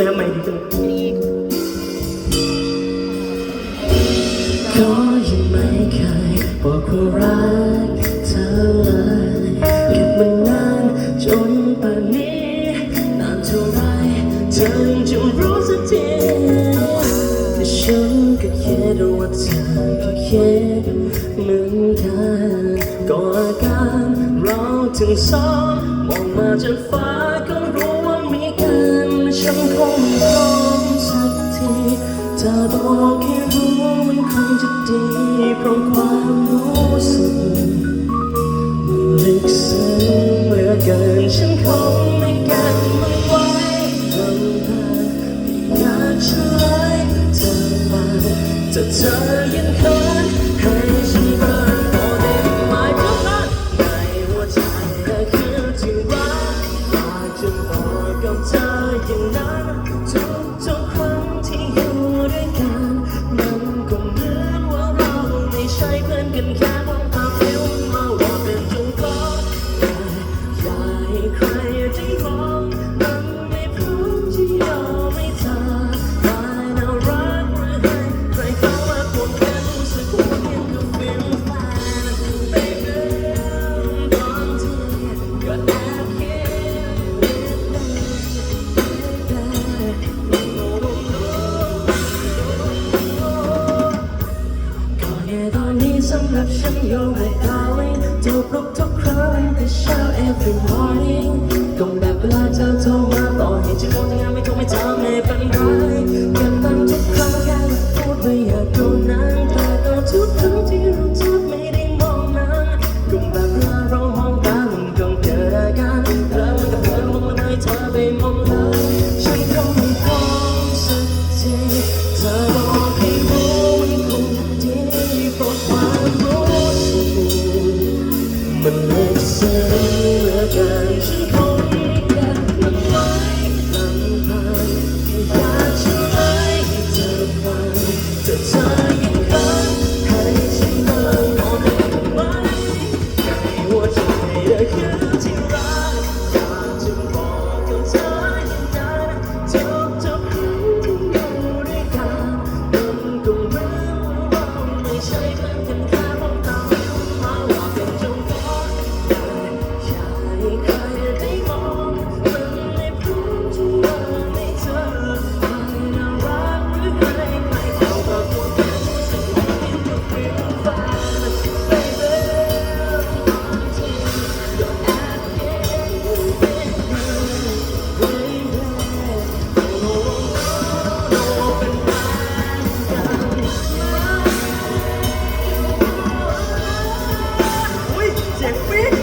ไหมครับไม่ดีจังก็ยังไม่เคยบอกว่ารักเธอเลยเก็บมันนานจนป่านนี้นานเท่าไรเธอยังจะรู้สักทีแต่ฉันก็คิดว่าเธอก็คิดเหมือนกันก็อาการเราถึงสองมองมาจากฟ้า ดีเพราะความรู้สึกมันลึกซึ้งเหลือเกินฉันคงไม่กันมันไว้ลำพังอยากเฉลยเธอมาแต่เธอยังเคย ค่ตอนนี้สำหรับฉัน you're my darling ถูกปลุกทุกครั้งแต่เช้า every morning ก็ every